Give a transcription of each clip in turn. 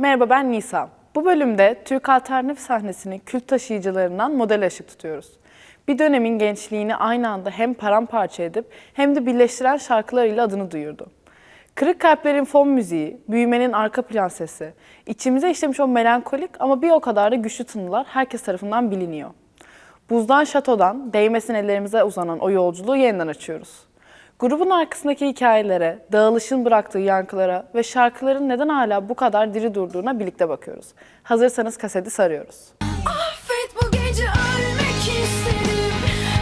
Merhaba ben Nisa. Bu bölümde Türk alternatif sahnesinin kült taşıyıcılarından model ışık tutuyoruz. Bir dönemin gençliğini aynı anda hem paramparça edip hem de birleştiren şarkılarıyla adını duyurdu. Kırık Kalplerin fon müziği, büyümenin arka plan sesi, içimize işlemiş o melankolik ama bir o kadar da güçlü tınılar herkes tarafından biliniyor. Buzdan şatodan değmesin ellerimize uzanan o yolculuğu yeniden açıyoruz. Grubun arkasındaki hikayelere, dağılışın bıraktığı yankılara ve şarkıların neden hala bu kadar diri durduğuna birlikte bakıyoruz. Hazırsanız kaseti sarıyoruz. Affet bu gece ölmek istedim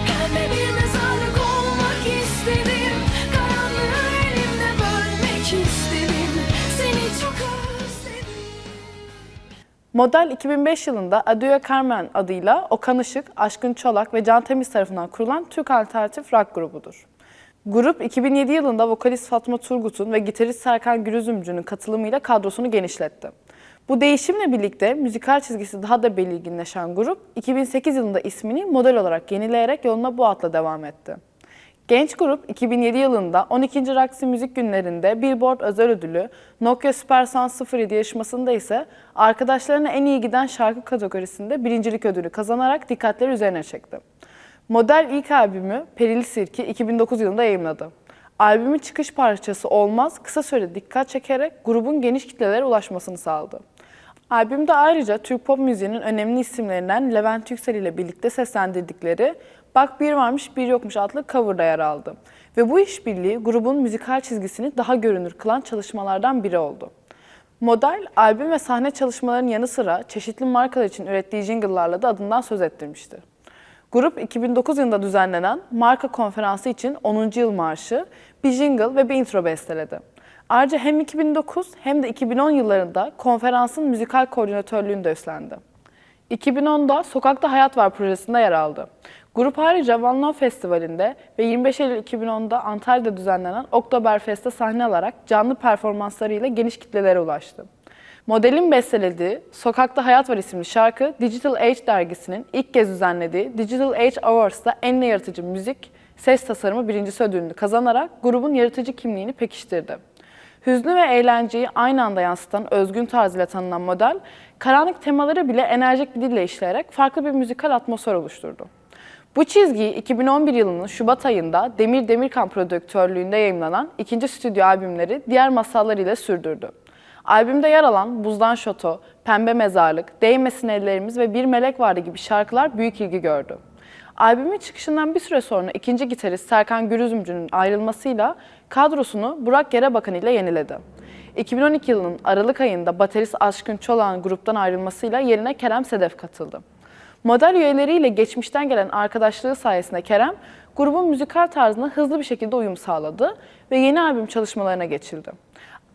Pembe bir mezarlık olmak istedim Karanlığı elimde bölmek istedim Seni çok özledim Model 2005 yılında Adieu Carmen adıyla Okan Işık, Aşkın Çolak ve Can Temiz tarafından kurulan Türk alternatif rock grubudur. Grup 2007 yılında vokalist Fatma Turgut'un ve gitarist Serkan Gürüzümcü'nün katılımıyla kadrosunu genişletti. Bu değişimle birlikte müzikal çizgisi daha da belirginleşen grup 2008 yılında ismini model olarak yenileyerek yoluna bu adla devam etti. Genç grup 2007 yılında 12. Roxy Müzik Günlerinde Billboard özel ödülü, Nokia Super Sound 07 yarışmasında ise arkadaşlarına en iyi giden şarkı kategorisinde birincilik ödülü kazanarak dikkatleri üzerine çekti. Model ilk albümü Perili Sirki 2009 yılında yayımladı. Albümün çıkış parçası Olmaz kısa sürede dikkat çekerek grubun geniş kitlelere ulaşmasını sağladı. Albümde ayrıca Türk pop müziğinin önemli isimlerinden Levent Yüksel ile birlikte seslendirdikleri Bak Bir Varmış Bir Yokmuş adlı coverda yer aldı. Ve bu işbirliği grubun müzikal çizgisini daha görünür kılan çalışmalardan biri oldu. Model, albüm ve sahne çalışmalarının yanı sıra çeşitli markalar için ürettiği jingle'larla da adından söz ettirmiştir. Grup 2009 yılında düzenlenen marka konferansı için 10. yıl marşı, bir jingle ve bir intro besteledi. Ayrıca hem 2009 hem de 2010 yıllarında konferansın müzikal koordinatörlüğünü de üstlendi. 2010'da Sokakta Hayat Var projesinde yer aldı. Grup ayrıca One Love Festivali'nde ve 25 Eylül 2010'da Antalya'da düzenlenen Oktoberfest'te sahne alarak canlı performanslarıyla geniş kitlelere ulaştı. Modelin bestelediği Sokakta Hayat Var isimli şarkı Digital Age dergisinin ilk kez düzenlediği Digital Age Awards'ta en yaratıcı müzik, ses tasarımı birincisi ödülünü kazanarak grubun yaratıcı kimliğini pekiştirdi. Hüznü ve eğlenceyi aynı anda yansıtan özgün tarzıyla tanınan model, karanlık temaları bile enerjik bir dille işleyerek farklı bir müzikal atmosfer oluşturdu. Bu çizgiyi 2011 yılının Şubat ayında Demir Demirkan prodüktörlüğünde yayımlanan ikinci stüdyo albümleri diğer masallar ile sürdürdü. Albümde yer alan Buzdan Şoto, Pembe Mezarlık, Değmesin Ellerimiz ve Bir Melek Vardı gibi şarkılar büyük ilgi gördü. Albümün çıkışından bir süre sonra ikinci gitarist Serkan Gürüzümcü'nün ayrılmasıyla kadrosunu Burak Yerebakan ile yeniledi. 2012 yılının Aralık ayında baterist Aşkın Çolak'ın gruptan ayrılmasıyla yerine Kerem Sedef katıldı. Model üyeleriyle geçmişten gelen arkadaşlığı sayesinde Kerem, grubun müzikal tarzına hızlı bir şekilde uyum sağladı ve yeni albüm çalışmalarına geçildi.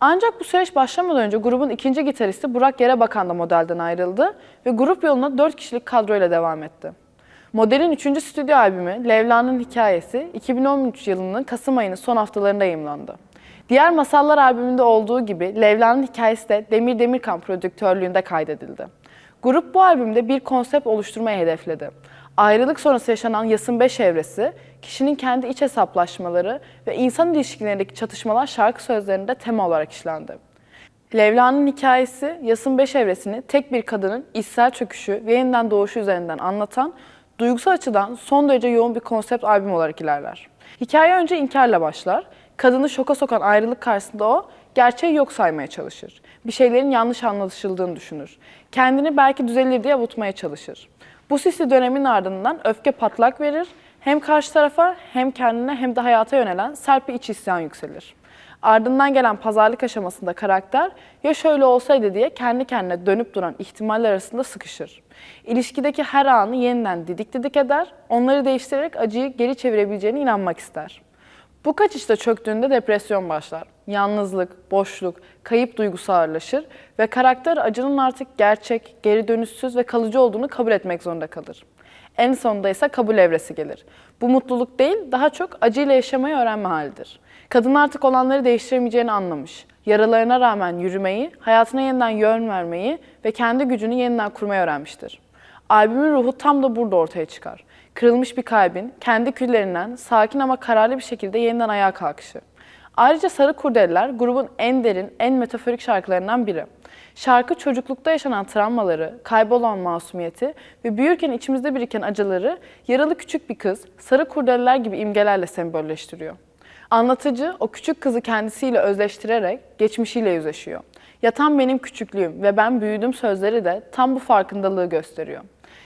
Ancak bu süreç başlamadan önce grubun ikinci gitaristi Burak Yerebakan da modelden ayrıldı ve grup yoluna 4 kişilik kadroyla devam etti. Modelin 3. stüdyo albümü Levla'nın Hikayesi 2013 yılının Kasım ayının son haftalarında yayımlandı. Diğer Masallar albümünde olduğu gibi Levla'nın Hikayesi de Demir Demirkan prodüktörlüğünde kaydedildi. Grup bu albümde bir konsept oluşturmayı hedefledi. Ayrılık sonrası yaşanan Yasın 5 evresi, kişinin kendi iç hesaplaşmaları ve insan ilişkilerindeki çatışmalar şarkı sözlerinde tema olarak işlendi. Levla'nın hikayesi, Yasın Beş evresini tek bir kadının içsel çöküşü ve yeniden doğuşu üzerinden anlatan, duygusal açıdan son derece yoğun bir konsept albüm olarak ilerler. Hikaye önce inkarla başlar. Kadını şoka sokan ayrılık karşısında o, gerçeği yok saymaya çalışır. Bir şeylerin yanlış anlaşıldığını düşünür. Kendini belki düzelir diye avutmaya çalışır. Bu sisli dönemin ardından öfke patlak verir. Hem karşı tarafa hem kendine hem de hayata yönelen sert bir iç isyan yükselir. Ardından gelen pazarlık aşamasında karakter ya şöyle olsaydı diye kendi kendine dönüp duran ihtimaller arasında sıkışır. İlişkideki her anı yeniden didik didik eder, onları değiştirerek acıyı geri çevirebileceğine inanmak ister. Bu kaçışta çöktüğünde depresyon başlar. Yalnızlık, boşluk, kayıp duygusu ağırlaşır ve karakter acının artık gerçek, geri dönüşsüz ve kalıcı olduğunu kabul etmek zorunda kalır. En sonunda ise kabul evresi gelir. Bu mutluluk değil, daha çok acıyla yaşamayı öğrenme halidir. Kadın artık olanları değiştiremeyeceğini anlamış. Yaralarına rağmen yürümeyi, hayatına yeniden yön vermeyi ve kendi gücünü yeniden kurmayı öğrenmiştir. Albümün ruhu tam da burada ortaya çıkar. Kırılmış bir kalbin kendi küllerinden sakin ama kararlı bir şekilde yeniden ayağa kalkışı. Ayrıca Sarı Kurdeliler grubun en derin, en metaforik şarkılarından biri. Şarkı çocuklukta yaşanan travmaları, kaybolan masumiyeti ve büyürken içimizde biriken acıları yaralı küçük bir kız sarı kurdeleler gibi imgelerle sembolleştiriyor. Anlatıcı o küçük kızı kendisiyle özleştirerek geçmişiyle yüzleşiyor. Yatan benim küçüklüğüm ve ben büyüdüm sözleri de tam bu farkındalığı gösteriyor.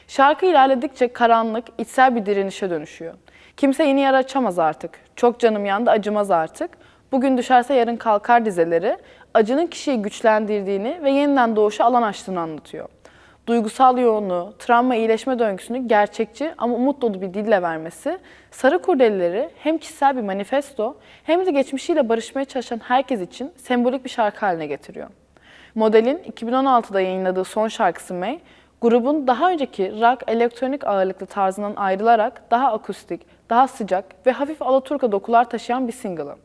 Şarkı ilerledikçe karanlık, içsel bir direnişe dönüşüyor. Kimse yeni yara açamaz artık. Çok canım yandı, acımaz artık. Bugün düşerse yarın kalkar dizeleri, acının kişiyi güçlendirdiğini ve yeniden doğuşa alan açtığını anlatıyor. Duygusal yoğunluğu, travma iyileşme döngüsünü gerçekçi ama umut dolu bir dille vermesi, Sarı Kurdelileri hem kişisel bir manifesto hem de geçmişiyle barışmaya çalışan herkes için sembolik bir şarkı haline getiriyor. Modelin 2016'da yayınladığı son şarkısı May, grubun daha önceki rock elektronik ağırlıklı tarzından ayrılarak daha akustik, daha sıcak ve hafif alaturka dokular taşıyan bir single'ı.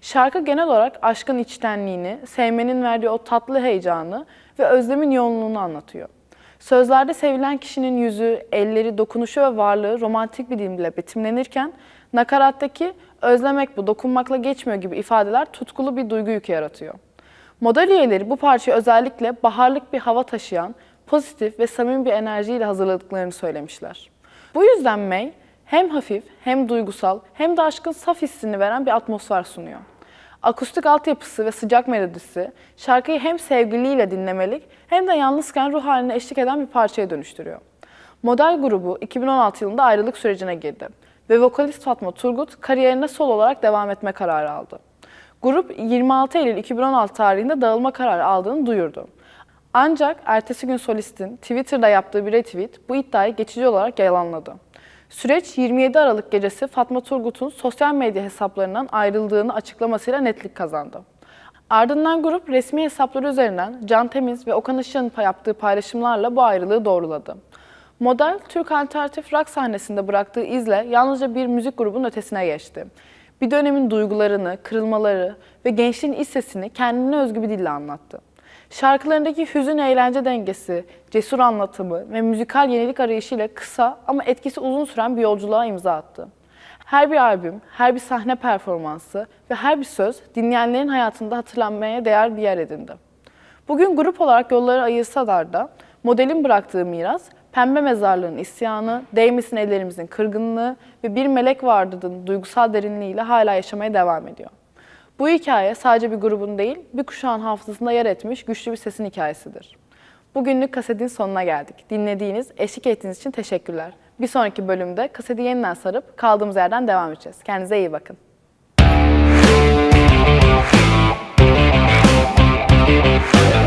Şarkı genel olarak aşkın içtenliğini, sevmenin verdiği o tatlı heyecanı ve özlemin yoğunluğunu anlatıyor. Sözlerde sevilen kişinin yüzü, elleri, dokunuşu ve varlığı romantik bir dille betimlenirken, nakarattaki özlemek bu, dokunmakla geçmiyor gibi ifadeler tutkulu bir duygu yükü yaratıyor. Model üyeleri bu parçayı özellikle baharlık bir hava taşıyan, pozitif ve samimi bir enerjiyle hazırladıklarını söylemişler. Bu yüzden May hem hafif hem duygusal hem de aşkın saf hissini veren bir atmosfer sunuyor. Akustik altyapısı ve sıcak melodisi şarkıyı hem sevgiliyle dinlemelik hem de yalnızken ruh haline eşlik eden bir parçaya dönüştürüyor. Model grubu 2016 yılında ayrılık sürecine girdi ve vokalist Fatma Turgut kariyerine sol olarak devam etme kararı aldı. Grup 26 Eylül 2016 tarihinde dağılma kararı aldığını duyurdu. Ancak ertesi gün solistin Twitter'da yaptığı bir retweet bu iddiayı geçici olarak yalanladı. Süreç 27 Aralık gecesi Fatma Turgut'un sosyal medya hesaplarından ayrıldığını açıklamasıyla netlik kazandı. Ardından grup resmi hesapları üzerinden Can Temiz ve Okan Işık'ın yaptığı paylaşımlarla bu ayrılığı doğruladı. Model, Türk alternatif rock sahnesinde bıraktığı izle yalnızca bir müzik grubunun ötesine geçti. Bir dönemin duygularını, kırılmaları ve gençliğin iç sesini kendine özgü bir dille anlattı. Şarkılarındaki hüzün eğlence dengesi, cesur anlatımı ve müzikal yenilik arayışıyla kısa ama etkisi uzun süren bir yolculuğa imza attı. Her bir albüm, her bir sahne performansı ve her bir söz dinleyenlerin hayatında hatırlanmaya değer bir yer edindi. Bugün grup olarak yolları ayırsalar da modelin bıraktığı miras, pembe mezarlığın isyanı, değmesin ellerimizin kırgınlığı ve bir melek vardığının duygusal derinliğiyle hala yaşamaya devam ediyor. Bu hikaye sadece bir grubun değil, bir kuşağın hafızasında yer etmiş güçlü bir sesin hikayesidir. Bugünlük kasetin sonuna geldik. Dinlediğiniz, eşlik ettiğiniz için teşekkürler. Bir sonraki bölümde kaseti yeniden sarıp kaldığımız yerden devam edeceğiz. Kendinize iyi bakın. Thank